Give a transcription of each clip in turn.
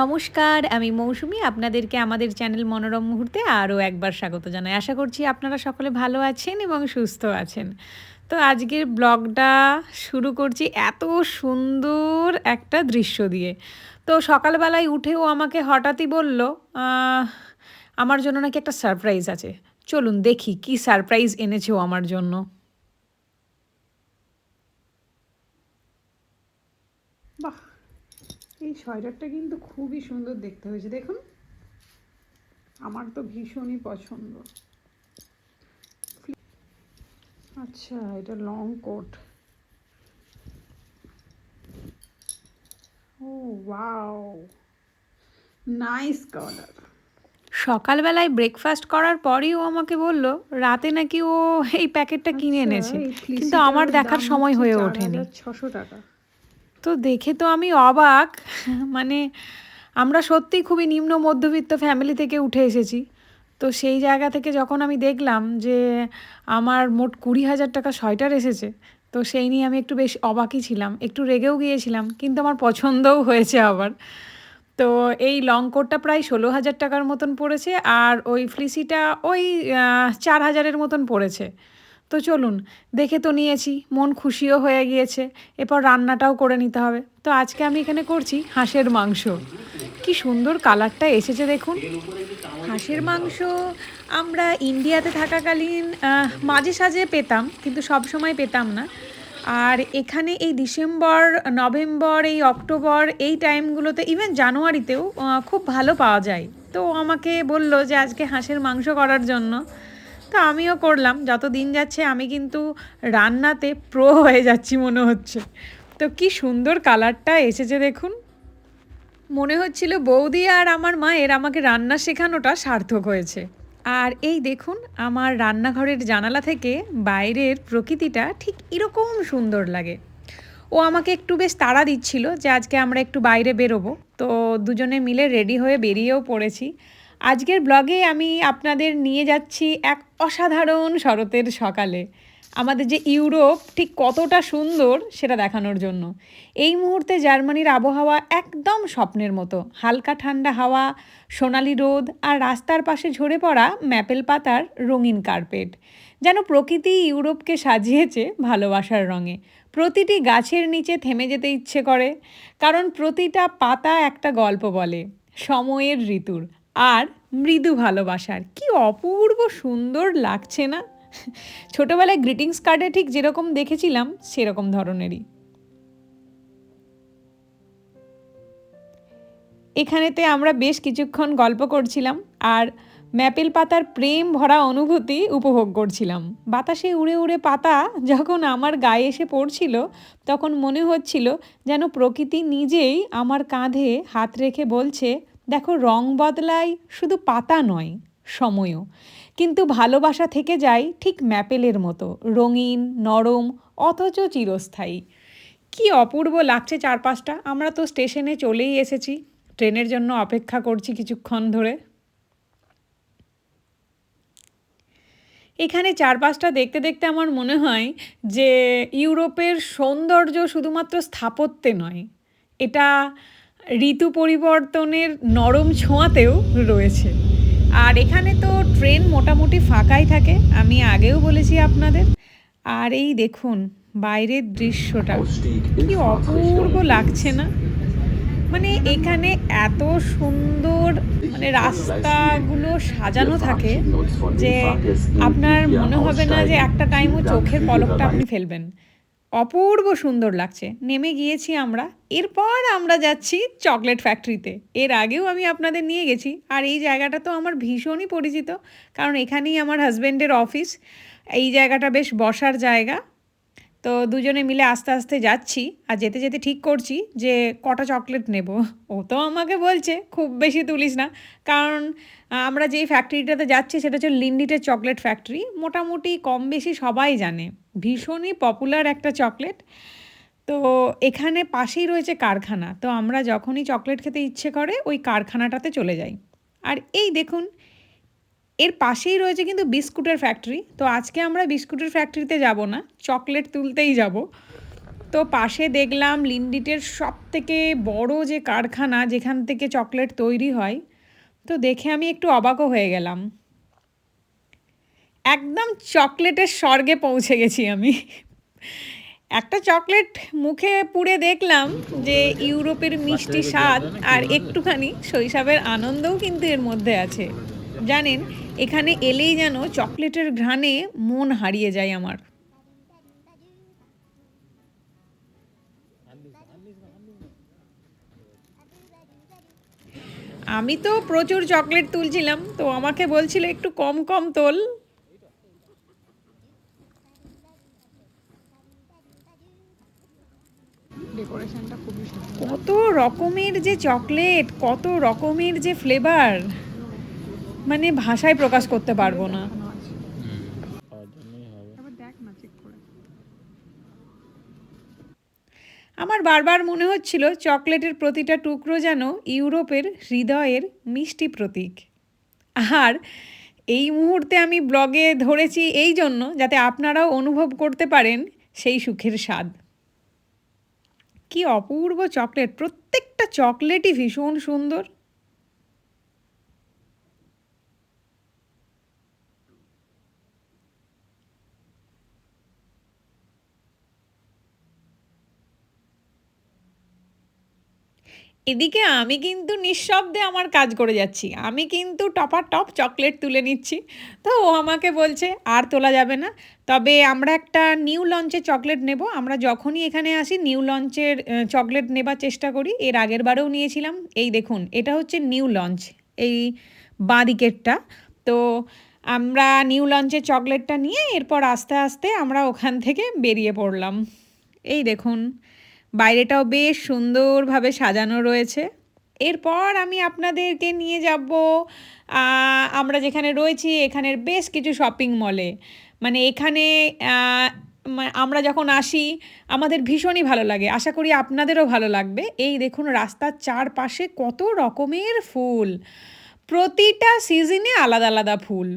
নমস্কার, আমি মৌসুমি। আপনাদেরকে আমাদের চ্যানেল মনোরম মুহূর্তে আরও একবার স্বাগত জানাই। আশা করছি আপনারা সকলে ভালো আছেন এবং সুস্থ আছেন। তো আজকের ব্লগটা শুরু করছি এত সুন্দর একটা দৃশ্য দিয়ে। তো সকালবেলায় উঠেও আমাকে হঠাৎই বলল আমার জন্য নাকি একটা সারপ্রাইজ আছে। চলুন দেখি কি সারপ্রাইজ এনেছে ও আমার জন্য বাহ এই সোয়েটারটা কিন্তু খুবই সুন্দর দেখতে হয়েছে। দেখুন আমার তো ভীষণই পছন্দ। আচ্ছা এটা লং কোট ও ওয়াও নাইস কালার সকালবেলায় ব্রেকফাস্ট করার পরই ও আমাকে বলল রাতে নাকি ও এই প্যাকেটটা কিনে এনেছে? কিন্তু আমার দেখার সময় হয়ে ওঠেনি। ছশো টাকা। তো দেখে তো আমি অবাক। মানে আমরা সত্যি খুবই নিম্ন মধ্যবিত্ত ফ্যামিলি থেকে উঠে এসেছি। তো সেই জায়গা থেকে যখন আমি দেখলাম যে আমার মোট কুড়ি হাজার টাকা সোয়েটার এসেছে, তো সেই নিয়ে আমি একটু বেশ অবাকই ছিলাম। একটু রেগেও গিয়েছিলাম, কিন্তু আমার পছন্দও হয়েছে আবার। তো এই লং কোটটা প্রায় ষোলো হাজার টাকার মতন পড়েছে, আর ওই ফ্লিসিটা ওই চার হাজারের মতন পড়েছে। তো চলুন, দেখে তো নিয়েছি, মন খুশিও হয়ে গিয়েছে। এরপর রান্নাটাও করে নিতে হবে। তো আজকে আমি এখানে করছি হাঁসের মাংস। কি সুন্দর কালারটা এসেছে দেখুন। হাঁসের মাংস আমরা ইন্ডিয়াতে থাকাকালীন মাঝে সাঝে পেতাম, কিন্তু সব সময় পেতাম না। আর এখানে এই ডিসেম্বর, নভেম্বর, এই অক্টোবর এই টাইমগুলোতে, ইভেন জানুয়ারিতেও খুব ভালো পাওয়া যায়। তো আমাকে বলল যে আজকে হাঁসের মাংস করার জন্য। তো আমিও করলাম। যত দিন যাচ্ছে আমি কিন্তু রান্নাতে প্রো হয়ে যাচ্ছি মনে হচ্ছে। তো কি সুন্দর কালারটা এসেছে দেখুন। মনে হচ্ছিল বৌদি আর আমার মায়ের আমাকে রান্না শেখানোটা সার্থক হয়েছে। আর এই দেখুন, আমার রান্নাঘরের জানালা থেকে বাইরের প্রকৃতিটা ঠিক এরকম সুন্দর লাগে। ও আমাকে একটু বেশ তাড়া দিচ্ছিল যে আজকে আমরা একটু বাইরে বেরোবো। তো দুজনে মিলে রেডি হয়ে বেরিয়েও পড়েছি। আজকের ব্লগে আমি আপনাদের নিয়ে যাচ্ছি এক অসাধারণ শরতের সকালে। আমাদের যে ইউরোপ ঠিক কতটা সুন্দর সেটা দেখানোর জন্য। এই মুহূর্তে জার্মানির আবহাওয়া একদম স্বপ্নের মতো। হালকা ঠান্ডা হাওয়া, সোনালি রোদ আর রাস্তার পাশে ঝরে পড়া ম্যাপেল পাতার রঙিন কার্পেট, যেন প্রকৃতি ইউরোপকে সাজিয়েছে ভালোবাসার রঙে। প্রতিটি গাছের নিচে থেমে যেতে ইচ্ছে করে, কারণ প্রতিটা পাতা একটা গল্প বলে, সময়ের ঋতুর। আর মৃদু ভালোবাসার। কি অপূর্ব সুন্দর লাগছে না? ছোটবেলায় গ্রিটিংস কার্ডে ঠিক যেরকম দেখেছিলাম, সেরকম ধরনেরই। এখানেতে আমরা বেশ কিছুক্ষণ গল্প করছিলাম আর ম্যাপেল পাতার প্রেম ভরা অনুভূতি উপভোগ করছিলাম। বাতাসে উড়ে উড়ে পাতা যখন আমার গায়ে এসে পড়ছিল, তখন মনে হচ্ছিল যেন প্রকৃতি নিজেই আমার কাঁধে হাত রেখে বলছে দেখো, রং বদলায় শুধু পাতা নয়, সময়ও। কিন্তু ভালোবাসা থেকে যায় ঠিক ম্যাপেলের মতো, রঙিন, নরম, অথচ চিরস্থায়ী। কি অপূর্ব লাগছে চারপাশটা, আমরা তো স্টেশনে চলেই এসেছি। ট্রেনের জন্য অপেক্ষা করছি কিছুক্ষণ ধরে। এখানে চারপাশটা দেখতে দেখতে আমার মনে হয় যে, ইউরোপের সৌন্দর্য শুধুমাত্র স্থাপত্যে নয়, এটা ঋতু পরিবর্তনের নরম ছোঁয়াতেও রয়েছে। আর এখানে তো ট্রেন মোটামুটি ফাঁকাই থাকে, আমি আগেও বলেছি আপনাদের। আর এই দেখুন, বাইরের দৃশ্যটা, কি অপূর্ব লাগছে না? মানে এখানে এত সুন্দর মানে রাস্তাগুলো সাজানো থাকে যে আপনার মনে হবে না যে একটা টাইমও চোখের পলকটা আপনি ফেলবেন। অপূর্ব সুন্দর লাগছে। নেমে গিয়েছি আমরা। এরপর আমরা যাচ্ছি চকলেট ফ্যাক্টরিতে। এর আগেও আমি আপনাদের নিয়ে গেছি। আর এই জায়গাটা তো আমার ভীষণই পরিচিত। কারণ এখানেই আমার হাজব্যান্ডের অফিস। এই জায়গাটা বেশ বসার জায়গা। তো দুজনে মিলে আস্তে আস্তে যাচ্ছি আর যেতে যেতে ঠিক করছি যে কটা চকলেট নেব। ও তো আমাকে বলছে, খুব বেশি তুলিস না। কারণ আমরা যেই ফ্যাক্টরিটাতে যাচ্ছি সেটা হচ্ছে লিন্ডিটের চকলেট ফ্যাক্টরি মোটামুটি কম বেশি সবাই জানে। ভীষণই পপুলার একটা চকলেট তো এখানে পাশেই রয়েছে কারখানা। তো আমরা যখনই চকলেট খেতে ইচ্ছে করে, ওই কারখানাটাতে চলে যাই। আর এই দেখুন এর পাশেই রয়েছে কিন্তু বিস্কুটের ফ্যাক্টরি তো আজকে আমরা বিস্কুটের ফ্যাক্টরিতে যাব না চকলেট তুলতেই যাব। তো পাশে দেখলাম লিন্ডিটের সব থেকে বড় যে কারখানা, যেখান থেকে চকলেট তৈরি হয়। তো দেখে আমি একটু অবাকও হয়ে গেলাম। একদম চকলেটের স্বর্গে পৌঁছে গেছি আমি। একটা চকলেট মুখে পুড়ে দেখলাম যে ইউরোপের মিষ্টি স্বাদ আর একটুখানি শৈশবের আনন্দও কিন্তু এর মধ্যে আছে। জানেন এখানে এলেই যেন চকলেটের ঘ্রাণে মন হারিয়ে যায় আমার। আমি তো প্রচুর চকলেট তুলছিলাম তো আমাকে বলছিল একটু কম কম তোল। কত রকমের যে চকলেট কত রকমের যে ফ্লেভার মানে ভাষায় প্রকাশ করতে পারব না। আমার বারবার মনে হচ্ছিল চকলেটের প্রতিটা টুকরো যেন ইউরোপের হৃদয়ের মিষ্টি প্রতীক। আর এই মুহূর্তে আমি ব্লগে ধরেছি এই জন্য যাতে আপনারাও অনুভব করতে পারেন সেই সুখের স্বাদ। কি অপূর্ব চকলেট, প্রত্যেকটা চকলেটই ভীষণ সুন্দর। এদিকে আমি কিন্তু নিঃশব্দে আমার কাজ করে যাচ্ছি। আমি কিন্তু টপার টপ চকলেট তুলে নিচ্ছি। তো ও আমাকে বলছে, আর তোলা যাবে না। তবে আমরা একটা নিউ লঞ্চের চকলেট নেব। আমরা যখনই এখানে আসি, নিউ লঞ্চের চকলেট নেবার চেষ্টা করি। এর আগের বারেও নিয়েছিলাম। এই দেখুন, এটা হচ্ছে নিউ লঞ্চ। এই বাঁ দিকেরটা তো আমরা নিউ লঞ্চের চকলেটটা নিয়ে এরপর আস্তে আস্তে আমরা ওখান থেকে বেরিয়ে পড়লাম। এই দেখুন বাইরেটাও বেশ সুন্দরভাবে সাজানো রয়েছে। এরপর আমি আপনাদেরকে নিয়ে যাব আমরা যেখানে রয়েছি এখানের বেশ কিছু শপিং মলে। মানে এখানে আমরা যখন আসি, আমাদের ভীষণই ভালো লাগে। আশা করি আপনাদেরও ভালো লাগবে। এই দেখুন রাস্তার চারপাশে কত রকমের ফুল। প্রতিটা সিজনে আলাদা আলাদা ফুল।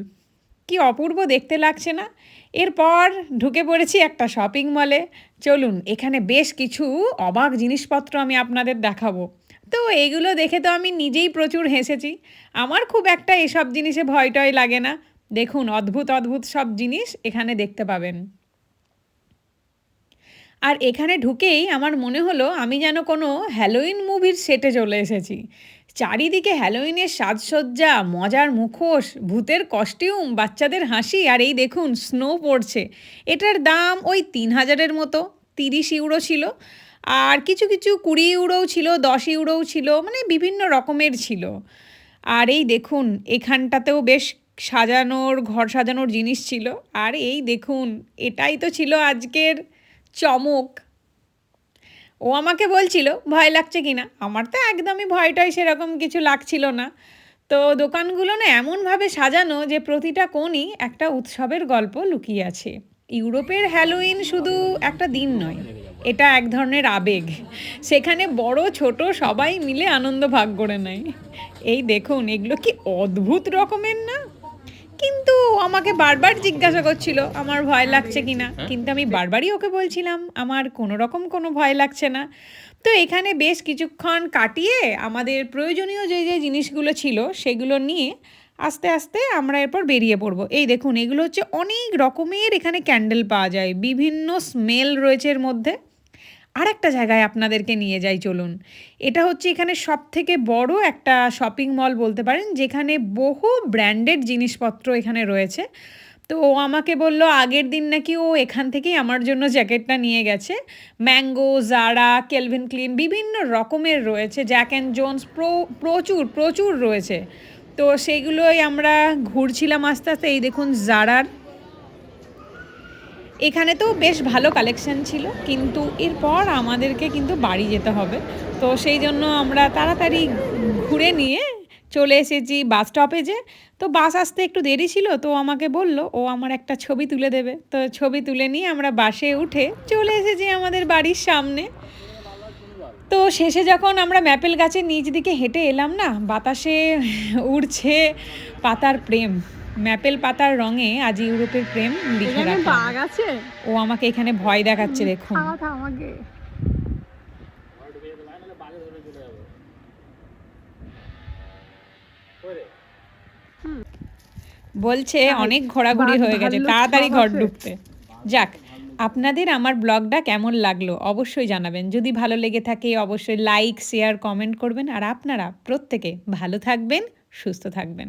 কি অপূর্ব দেখতে লাগছে না? এরপর ঢুকে পড়েছি একটা শপিং মলে চলুন, এখানে বেশ কিছু অবাক জিনিসপত্র আমি আপনাদের দেখাবো। তো এইগুলো দেখে তো আমি নিজেই প্রচুর হেসেছি। আমার খুব একটা এসব জিনিসে ভয় টয় লাগে না। দেখুন, অদ্ভুত অদ্ভুত সব জিনিস এখানে দেখতে পাবেন। আর এখানে ঢুকেই আমার মনে হলো আমি যেন কোনো হ্যালোইন মুভির সেটে চলে এসেছি। চারিদিকে হ্যালোইনের সাজসজ্জা, মজার মুখোশ, ভূতের কস্টিউম বাচ্চাদের হাসি, আর এই দেখুন স্নো পড়ছে। এটার দাম ওই তিন হাজারের মতো, তিরিশ ইউরো ছিল। আর কিছু কিছু কুড়ি ইউরোও ছিল, দশ ইউরোও ছিল মানে বিভিন্ন রকমের ছিল। আর এই দেখুন, এখানটাতেও বেশ সাজানোর, ঘর সাজানোর জিনিস ছিল। আর এই দেখুন, এটাই তো ছিল আজকের চমক। ও আমাকে বলছিল, ভয় লাগছে কি না আমার তো একদমই ভয়টাই সেরকম কিছু লাগছিল না। তো দোকানগুলো না এমনভাবে সাজানো যে প্রতিটা কোণই একটা উৎসবের গল্প লুকিয়ে আছে। ইউরোপের হ্যালোইন শুধু একটা দিন নয়, এটা এক ধরনের আবেগ। সেখানে বড়, ছোট সবাই মিলে আনন্দ ভাগ করে নেয়। এই দেখুন, এগুলো কি অদ্ভুত রকমের না? কিন্তু আমাকে বারবার জিজ্ঞাসা করছিল আমার ভয় লাগছে কি না কিন্তু আমি বারবারই ওকে বলছিলাম আমার কোনো রকম কোনো ভয় লাগছে না। তো এখানে বেশ কিছুক্ষণ কাটিয়ে আমাদের প্রয়োজনীয় যে যে জিনিসগুলো ছিল সেগুলো নিয়ে আস্তে আস্তে আমরা এরপর বেরিয়ে পড়ব। এই দেখুন এগুলো হচ্ছে অনেক রকমের এখানে ক্যান্ডেল পাওয়া যায় বিভিন্ন স্মেল রয়েছে এর মধ্যে। আর একটা জায়গায় আপনাদেরকে নিয়ে যাই, চলুন। এটা হচ্ছে এখানে সব থেকে বড় একটা শপিং মল বলতে পারেন, যেখানে বহু ব্র্যান্ডেড জিনিসপত্র এখানে রয়েছে। তো ও আমাকে বলল, আগের দিন নাকি ও এখান থেকেই আমার জন্য জ্যাকেটটা নিয়ে গেছে। ম্যাঙ্গো, জারা, কেলভিন ক্লিন বিভিন্ন রকমের রয়েছে। জ্যাক অ্যান্ড জোন্স প্রো, প্রচুর প্রচুর রয়েছে। তো সেগুলোই আমরা ঘুরছিলাম আস্তে আস্তে। এই দেখুন, জারার এখানে তো বেশ ভালো কালেকশন ছিল, কিন্তু এরপর আমাদেরকে কিন্তু বাড়ি যেতে হবে। তো সেই জন্য আমরা তাড়াতাড়ি ঘুরে নিয়ে চলে এসেছি বাস স্টপেজে তো বাস আসতে একটু দেরি ছিল, তো আমাকে বলল, ও আমার একটা ছবি তুলে দেবে। তো ছবি তুলে নিয়ে আমরা বাসে উঠে চলে এসেছি আমাদের বাড়ির সামনে। তো শেষে যখন আমরা ম্যাপেল গাছের নিচ দিকে হেঁটে এলাম না, বাতাসে উড়ছে পাতার প্রেম। ম্যাপেল পাতার রঙে আজ ইউরোপের প্রেম লিখে বাঘ আছে? ও আমাকে এখানে ভয় দেখাচ্ছে দেখুন। আমাকে বলছে অনেক ঘোরাঘুরি হয়ে গেছে তাড়াতাড়ি ঘর ঢুকতে। যাক আপনাদের আমার ব্লগটা কেমন লাগল অবশ্যই জানাবেন। যদি ভালো লেগে থাকে অবশ্যই লাইক শেয়ার কমেন্ট করবেন। আর আপনারা প্রত্যেকে ভালো থাকবেন সুস্থ থাকবেন।